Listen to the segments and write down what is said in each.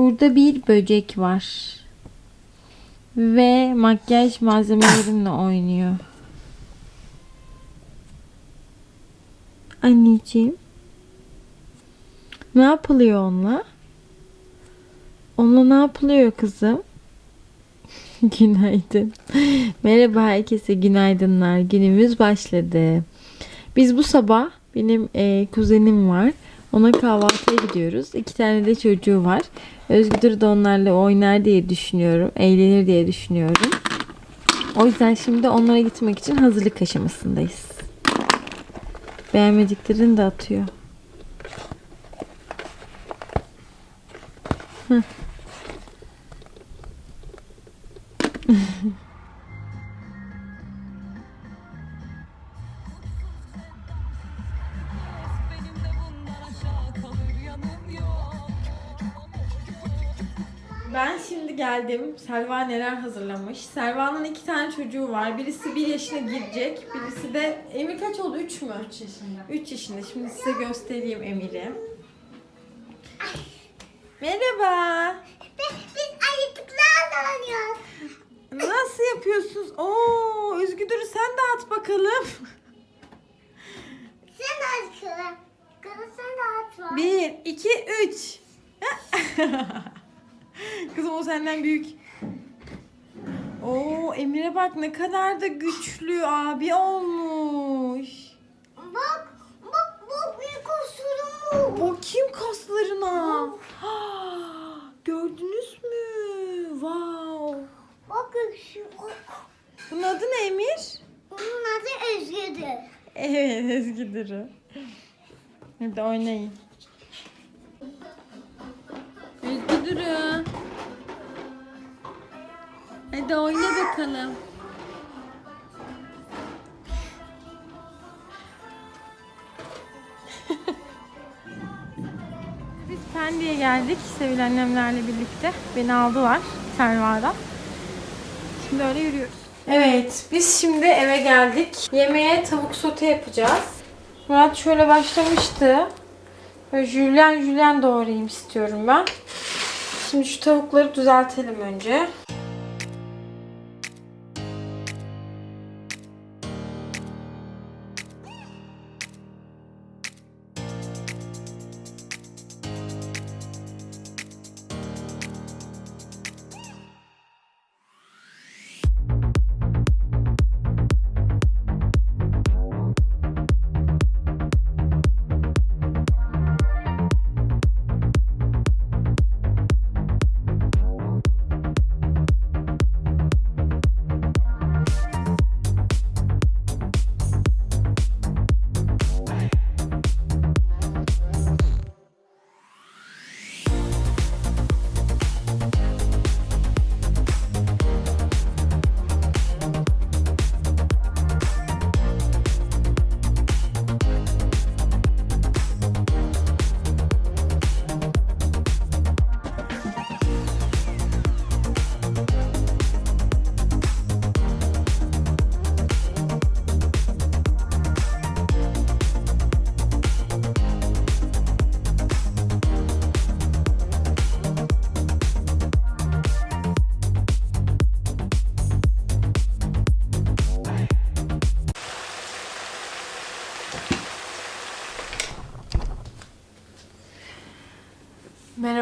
Burada bir böcek var. Ve makyaj malzemelerimle oynuyor. Anneciğim. Ne yapılıyor onunla? Onunla ne yapılıyor kızım? Günaydın. Merhaba herkese günaydınlar. Günümüz başladı. Biz bu sabah benim e, kuzenim var. Ona kahvaltıya gidiyoruz. İki tane de çocuğu var. Özgür de onlarla oynar diye düşünüyorum. Eğlenir diye düşünüyorum. O yüzden şimdi onlara gitmek için hazırlık aşamasındayız. Beğenmediklerini de atıyor. Hı. Ben şimdi geldim. Selva neler hazırlamış. Selva'nın iki tane çocuğu var. Birisi bir yaşına girecek. Birisi de... Emir kaç oldu? Üç mü? Üç yaşında. Üç yaşında. Şimdi size göstereyim Emir'i. Merhaba. Biz ayıcıklarla oynuyoruz. Nasıl yapıyorsunuz? Oo, Özgüdür'ü sen de at bakalım. Sen. Kızım sen de var. Bir, iki, üç. Kızım o senden büyük. Oo, Emir'e bak ne kadar da güçlü abi olmuş. Bak bak bu büyük osurum bu. Bakayım kaslarına. Gördünüz mü? Wow. Bak şu. Bunun adı ne Emir? Bunun adı Özgür'dür. Evet Ezgi'dir o. Hadi oynayın. Ezgi'dir o. Hadi oyna bakalım. Biz Pendik'e geldik Sevil annemlerle birlikte. Beni aldılar Selva'da. Şimdi öyle yürüyoruz. Evet, biz şimdi eve geldik. Yemeğe tavuk sote yapacağız. Murat şöyle başlamıştı. Böyle jülyen jülyen doğrayayım istiyorum ben. Şimdi şu tavukları düzeltelim önce.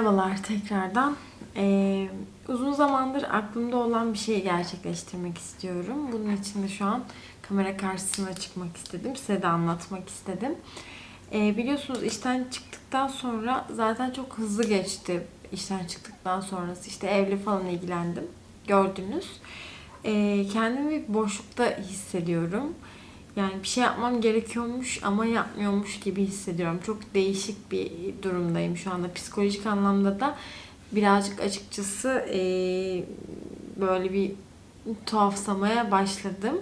Merhabalar tekrardan. Ee, uzun zamandır aklımda olan bir şeyi gerçekleştirmek istiyorum. Bunun için de şu an kamera karşısına çıkmak istedim. Size de anlatmak istedim. Ee, biliyorsunuz işten çıktıktan sonra zaten çok hızlı geçti. İşten çıktıktan sonrası işte evle falan ilgilendim. Gördünüz. Ee, kendimi bir boşlukta hissediyorum. Yani bir şey yapmam gerekiyormuş ama yapmıyormuş gibi hissediyorum. Çok değişik bir durumdayım şu anda. Psikolojik anlamda da birazcık açıkçası böyle bir tuhafsamaya başladım.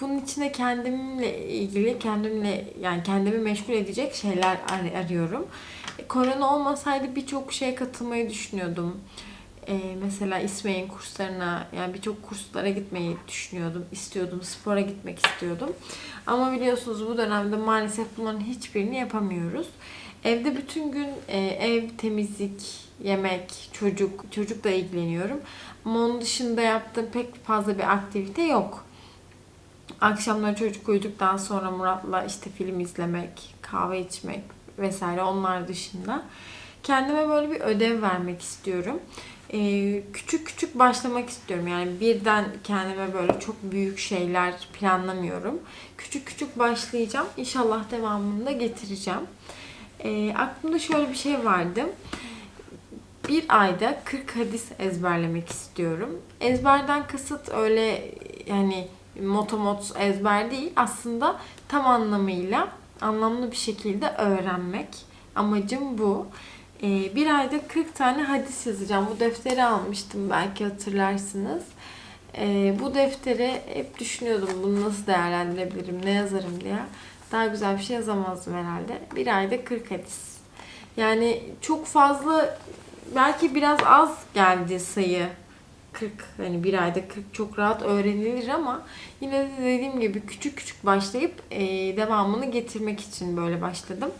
Bunun için de kendimle ilgili, kendimle yani kendimi meşgul edecek şeyler ar- arıyorum. E, Korona olmasaydı birçok şeye katılmayı düşünüyordum. Ee, mesela İsmail'in kurslarına yani birçok kurslara gitmeyi düşünüyordum, istiyordum, spora gitmek istiyordum. Ama biliyorsunuz bu dönemde maalesef bunların hiçbirini yapamıyoruz. Evde bütün gün e, ev temizlik, yemek, çocuk, çocukla ilgileniyorum. Ama onun dışında yaptığım pek fazla bir aktivite yok. Akşamları çocuk uyuduktan sonra Murat'la işte film izlemek, kahve içmek vesaire onlar dışında. Kendime böyle bir ödev vermek istiyorum. Ee, küçük küçük başlamak istiyorum. Yani birden kendime böyle çok büyük şeyler planlamıyorum. Küçük küçük başlayacağım. İnşallah devamını da getireceğim. Ee, aklımda şöyle bir şey vardı. Bir ayda 40 hadis ezberlemek istiyorum. Ezberden kasıt öyle yani motomot ezber değil. Aslında tam anlamıyla anlamlı bir şekilde öğrenmek. Amacım bu. Ee, bir ayda 40 tane hadis yazacağım. Bu defteri almıştım belki hatırlarsınız. Ee, bu deftere hep düşünüyordum bunu nasıl değerlendirebilirim, ne yazarım diye. Daha güzel bir şey yazamazdım herhalde. Bir ayda 40 hadis. Yani çok fazla belki biraz az geldi sayı. 40 hani bir ayda 40 çok rahat öğrenilir ama yine de dediğim gibi küçük küçük başlayıp e, devamını getirmek için böyle başladım.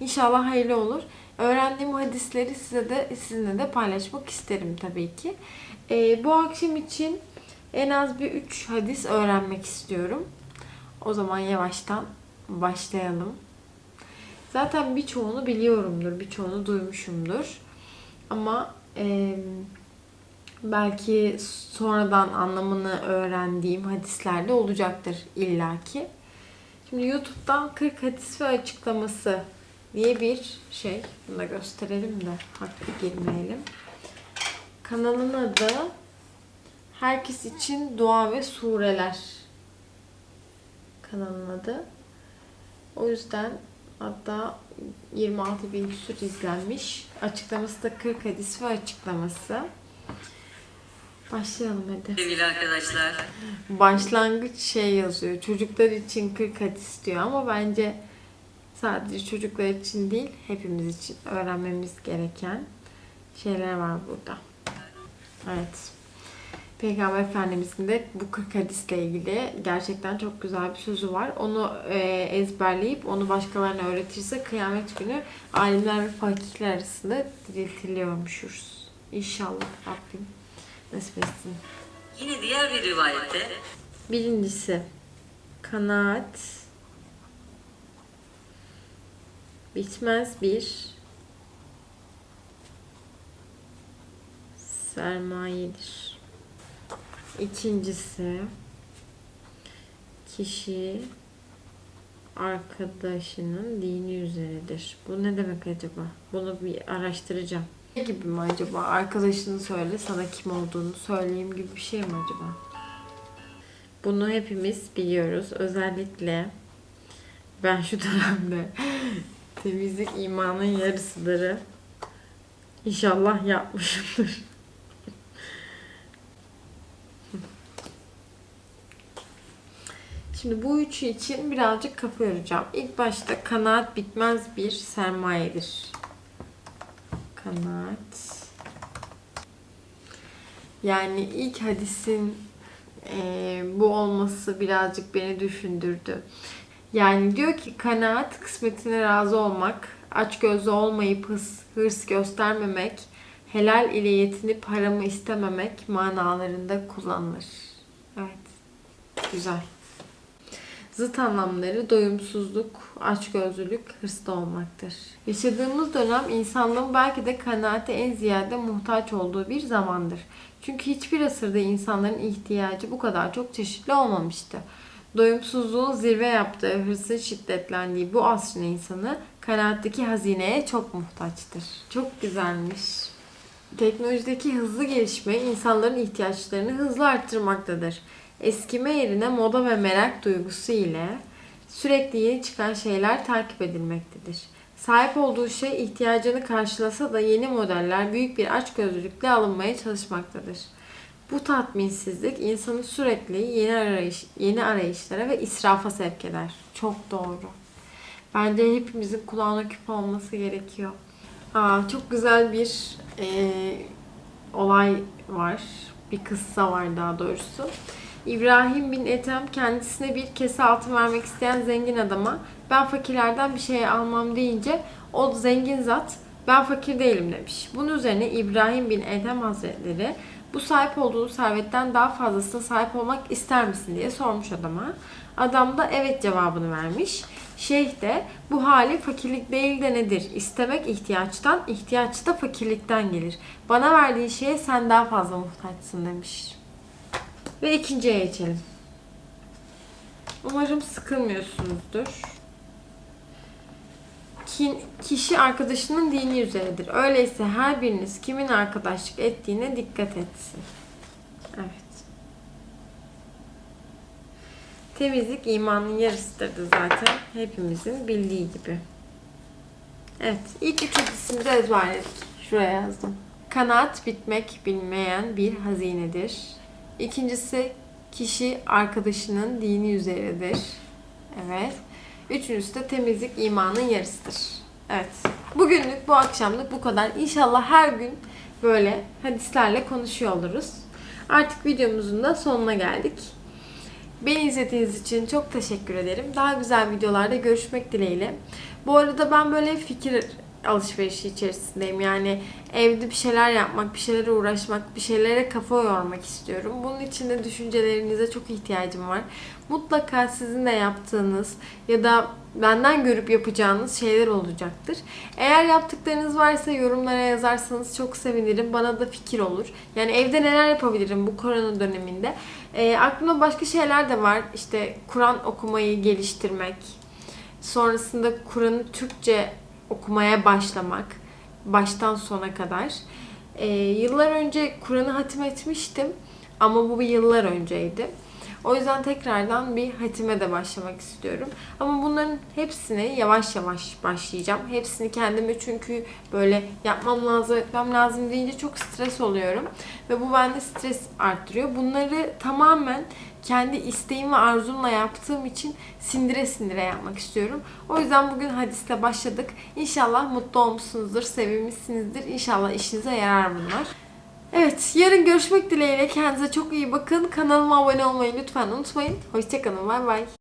İnşallah hayırlı olur. Öğrendiğim hadisleri size de sizinle de paylaşmak isterim tabii ki. E, bu akşam için en az bir 3 hadis öğrenmek istiyorum. O zaman yavaştan başlayalım. Zaten birçoğunu biliyorumdur, birçoğunu duymuşumdur. Ama e, belki sonradan anlamını öğrendiğim hadisler de olacaktır illaki. Şimdi YouTube'dan 40 hadis ve açıklaması diye bir şey. Bunu da gösterelim de haklı girmeyelim. Kanalın adı Herkes için Dua ve Sureler. Kanalın adı. O yüzden hatta 26 bin küsur izlenmiş. Açıklaması da 40 hadis ve açıklaması. Başlayalım hadi. Sevgili arkadaşlar, Başlangıç şey yazıyor. Çocuklar için 40 hadis diyor ama bence sadece çocuklar için değil, hepimiz için öğrenmemiz gereken şeyler var burada. Evet. Peygamber Efendimizin de bu 40 hadisle ilgili gerçekten çok güzel bir sözü var. Onu e, ezberleyip onu başkalarına öğretirse kıyamet günü alimler ve fakihler arasında diriltiliyormuşuz. İnşallah Rabbim nasip etsin. yine diğer bir rivayette Birincisi kanaat bitmez bir sermayedir. İkincisi kişi arkadaşının dini üzeredir. Bu ne demek acaba? Bunu bir araştıracağım. Ne gibi mi acaba? Arkadaşını söyle, sana kim olduğunu söyleyeyim gibi bir şey mi acaba? Bunu hepimiz biliyoruz. Özellikle ben şu dönemde temizlik imanın yarısıları inşallah yapmışımdır. Şimdi bu üçü için birazcık kafa yoracağım. İlk başta kanaat bitmez bir sermayedir. Kanaat. Yani ilk hadisin eee, bu olması birazcık beni düşündürdü. Yani diyor ki kanaat kısmetine razı olmak, açgözlü olmayıp hırs, hırs göstermemek, helal ile yetinip haramı istememek manalarında kullanılır. Evet. Güzel. Zıt anlamları doyumsuzluk, açgözlülük, hırslı olmaktır. Yaşadığımız dönem insanlığın belki de kanaate en ziyade muhtaç olduğu bir zamandır. Çünkü hiçbir asırda insanların ihtiyacı bu kadar çok çeşitli olmamıştı. Doyumsuzluğun zirve yaptığı, hırsın şiddetlendiği bu asrın insanı kanaatteki hazineye çok muhtaçtır. Çok güzelmiş. Teknolojideki hızlı gelişme insanların ihtiyaçlarını hızlı arttırmaktadır. Eskime yerine moda ve merak duygusu ile sürekli yeni çıkan şeyler takip edilmektedir. Sahip olduğu şey ihtiyacını karşılasa da yeni modeller büyük bir açgözlülükle alınmaya çalışmaktadır. Bu tatminsizlik insanı sürekli yeni arayış, yeni arayışlara ve israfa sevk eder. Çok doğru. Bence hepimizin kulağına küpe olması gerekiyor. Aa, çok güzel bir eee, olay var. Bir kıssa var daha doğrusu. İbrahim bin Ethem kendisine bir kese altın vermek isteyen zengin adama ben fakirlerden bir şey almam deyince o zengin zat Ben fakir değilim demiş. Bunun üzerine İbrahim bin Edhem Hazretleri bu sahip olduğu servetten daha fazlasına sahip olmak ister misin diye sormuş adama. Adam da evet cevabını vermiş. Şeyh de bu hali fakirlik değil de nedir? İstemek ihtiyaçtan, ihtiyaç da fakirlikten gelir. Bana verdiğin şeye sen daha fazla muhtaçsın demiş. Ve ikinciye geçelim. Umarım sıkılmıyorsunuzdur. Kin- kişi arkadaşının dini üzeredir. Öyleyse her biriniz kimin arkadaşlık ettiğine dikkat etsin. Evet. Temizlik imanın yarısıdır zaten hepimizin bildiği gibi. Evet, ilk üç hadisini de ezberledik. Şuraya yazdım. Kanaat bitmek bilmeyen bir hazinedir. İkincisi kişi arkadaşının dini üzeredir. Evet. Üçüncüsü de temizlik imanın yarısıdır. Evet. Bugünlük bu akşamlık bu kadar. İnşallah her gün böyle hadislerle konuşuyor oluruz. Artık videomuzun da sonuna geldik. Beni izlediğiniz için çok teşekkür ederim. Daha güzel videolarda görüşmek dileğiyle. Bu arada ben böyle fikir alışverişi içerisindeyim. Yani evde bir şeyler yapmak, bir şeylere uğraşmak, bir şeylere kafa yormak istiyorum. Bunun için de düşüncelerinize çok ihtiyacım var. Mutlaka sizin de yaptığınız ya da benden görüp yapacağınız şeyler olacaktır. Eğer yaptıklarınız varsa yorumlara yazarsanız çok sevinirim. Bana da fikir olur. Yani evde neler yapabilirim bu korona döneminde. E, aklımda başka şeyler de var. İşte Kur'an okumayı geliştirmek. Sonrasında Kur'an'ı Türkçe okumaya başlamak. Baştan sona kadar. E, yıllar önce Kur'an'ı hatim etmiştim. Ama bu yıllar önceydi. O yüzden tekrardan bir hatime de başlamak istiyorum. Ama bunların hepsini yavaş yavaş başlayacağım. Hepsini kendime çünkü böyle yapmam lazım, etmem lazım deyince çok stres oluyorum. Ve bu bende stres arttırıyor. Bunları tamamen kendi isteğim ve arzumla yaptığım için sindire sindire yapmak istiyorum. O yüzden bugün hadiste başladık. İnşallah mutlu olmuşsunuzdur, sevinmişsinizdir. İnşallah işinize yarar bunlar. Evet, yarın görüşmek dileğiyle. Kendinize çok iyi bakın. Kanalıma abone olmayı lütfen unutmayın. Hoşçakalın, bay bay.